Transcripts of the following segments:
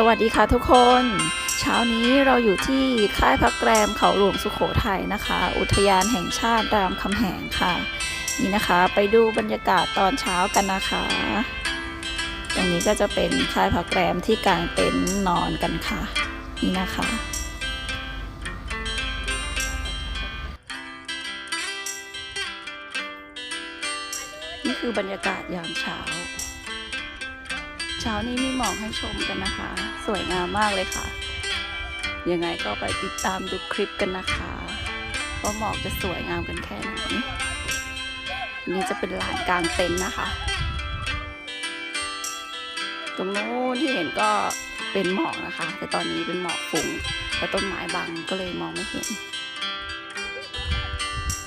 สวัสดีค่ะทุกคน เช้านี้เราอยู่ที่ค่ายพักแรมเขาหลวงสุขโขทัยนะคะ อุทยานแห่งชาติรามคำแหงค่ะ นี่นะคะไปดูบรรยากาศตอนเช้ากันนะคะ ตรงนี้ก็จะเป็นค่ายพักแรมที่กางเต็นท์นอนกันค่ะ นี่นะคะนี่คือบรรยากาศยามเช้า เช้านี้มีหมอกให้ชมกันนะคะ สวยงามมากเลยค่ะ ยังไงก็ไปติดตามดูคลิปกันนะคะว่าหมอกจะสวยงามกันแค่ไหนนนี่จะเป็นลานกลางเต็นท์นะคะ ตรงโน้นที่เห็นก็เป็นหมอกนะคะ แต่ตอนนี้เป็นหมอกฝุ่งและต้นไม้บังก็เลยมองไม่เห็น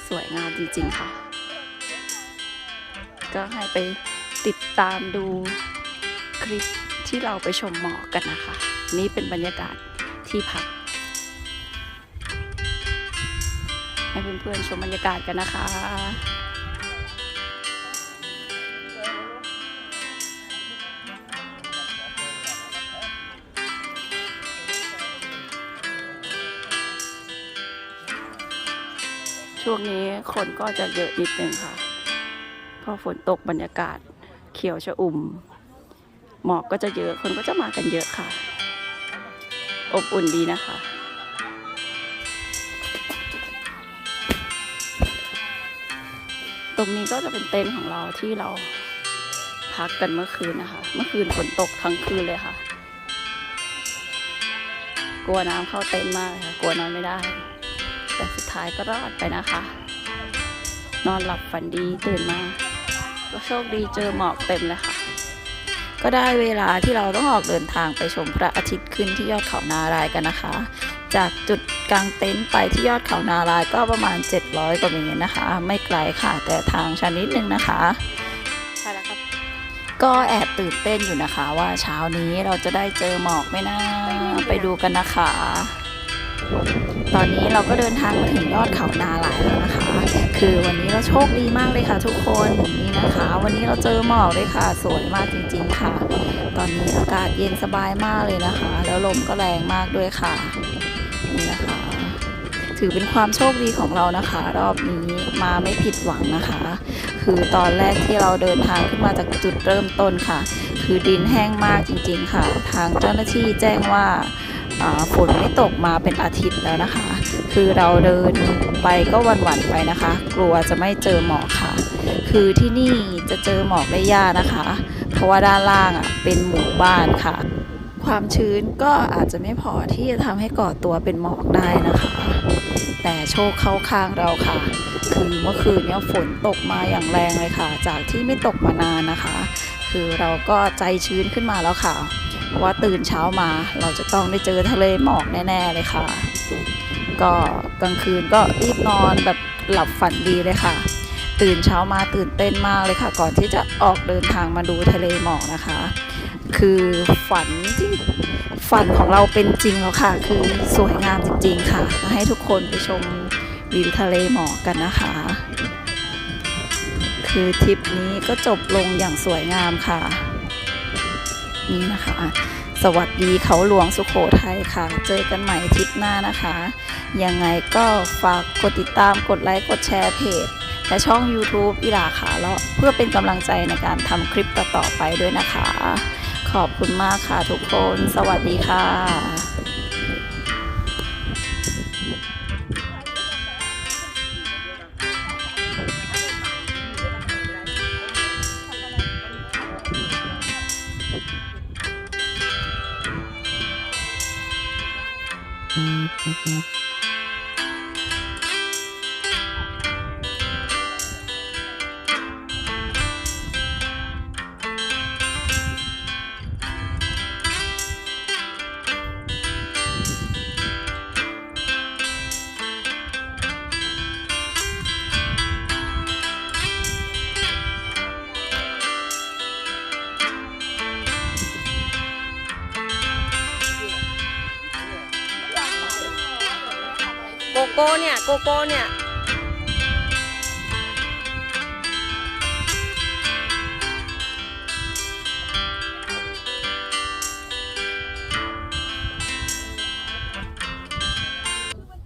สวยงามจริงๆค่ะ ก็ให้ไปติดตามดู คลิปที่เราไปชมหมอกกันนะคะ นี่เป็นบรรยากาศที่พัก ให้เพื่อนๆชมบรรยากาศกันนะคะช่วงนี้คนก็จะเยอะนิดนึงค่ะ พอฝนตกบรรยากาศเขียวชะอุ่ม หมอกก็จะเยอะคนก็จะมากันเยอะค่ะ อบอุ่นดีนะคะตรงนี้ก็จะเป็นเต็นท์ของเราที่เราพักกันเมื่อคืนนะคะ เมื่อคืนฝนตกทั้งคืนเลยค่ะ กลัวน้ำเข้าเต็นท์มากเลยค่ะ กลัวนอนไม่ได้ แต่สุดท้ายก็รอดไปนะคะ นอนหลับฝันดีตื่นมาก็โชคดีเจอหมอกเต็มเลยค่ะ ก็ได้เวลาที่เราต้องออกเดินทางไปชมพระอาทิตย์ขึ้นที่ยอดเขานารายกันนะคะ จากจุดกลางเต็นท์ไปที่ยอดเขานารายก็ประมาณ 700กว่าเมตรนะคะ ไม่ไกลค่ะแต่ทางชันนิดนึงนะคะใช่แล้วครับก็แอบตื่นเต้นอยู่นะคะว่าเช้านี้เราจะได้เจอหมอกไหมนะไปดูกันนะคะ ตอนนี้เราก็เดินทางมาถึงยอดเขานาหลายแล้วนะคะ คือวันนี้เราโชคดีมากเลยค่ะ ทุกคนนี่นะคะ วันนี้เราเจอหมอกเลยค่ะ สวยมากจริง ๆ ค่ะ ตอนนี้อากาศเย็นสบายมากเลยนะคะ แล้วลมก็แรงมากด้วยค่ะนี่นะคะ ถือเป็นความโชคดีของเรานะคะ รอบนี้มาไม่ผิดหวังนะคะ คือตอนแรกที่เราเดินทางขึ้นมาจากจุดเริ่มต้นค่ะ คือดินแห้งมากจริง ๆ ค่ะ ทางเจ้าหน้าที่แจ้งว่าอ่า ฝนไม่ตกมาเป็นอาทิตย์แล้วนะคะ คือเราเดินไปก็หวันๆไปนะคะ กลัวจะไม่เจอหมอกค่ะ คือที่นี่จะเจอหมอกได้ยากนะคะ เพราะว่าด้านล่างอะเป็นหมู่บ้านค่ะ ความชื้นก็อาจจะไม่พอที่จะทำให้ก่อตัวเป็นหมอกได้นะคะ แต่โชคเข้าข้างเราค่ะคือเมื่อคืนเนี้ยฝนตกมาอย่างแรงเลยค่ะ จากที่ไม่ตกมานานนะคะ คือเราก็ใจชื้นขึ้นมาแล้วค่ะ ว่าตื่นเช้ามาเราจะต้องได้เจอทะเลหมอกแน่ ๆ เลยค่ะ ก็กลางคืนก็รีบนอนแบบหลับฝันดีเลยค่ะ ตื่นเช้ามาตื่นเต้นมากเลยค่ะ ก่อนที่จะออกเดินทางมาดูทะเลหมอกนะคะ คือฝันที่ฝันของเราเป็นจริงแล้วค่ะ คือสวยงามจริง ๆ ค่ะมาให้ทุกคนไปชมวิวทะเลหมอกกันนะคะ คือทริปนี้ก็จบลงอย่างสวยงามค่ะ นี้นะคะ สวัสดีเขาหลวงสุขโขทัยค่ะ เจอกันใหม่ทริปหน้านะคะ ยังไงก็ฝากกดติดตามกดไลค์กดแชร์เพจและช่อง YouTube อีหลาขาเลาะเพื่อเป็นกำลังใจในการทำคลิปต่อๆไปด้วยนะคะ ขอบคุณมากค่ะทุกคน สวัสดีค่ะ Música โกโก้เนี่ย โกโก้เนี่ย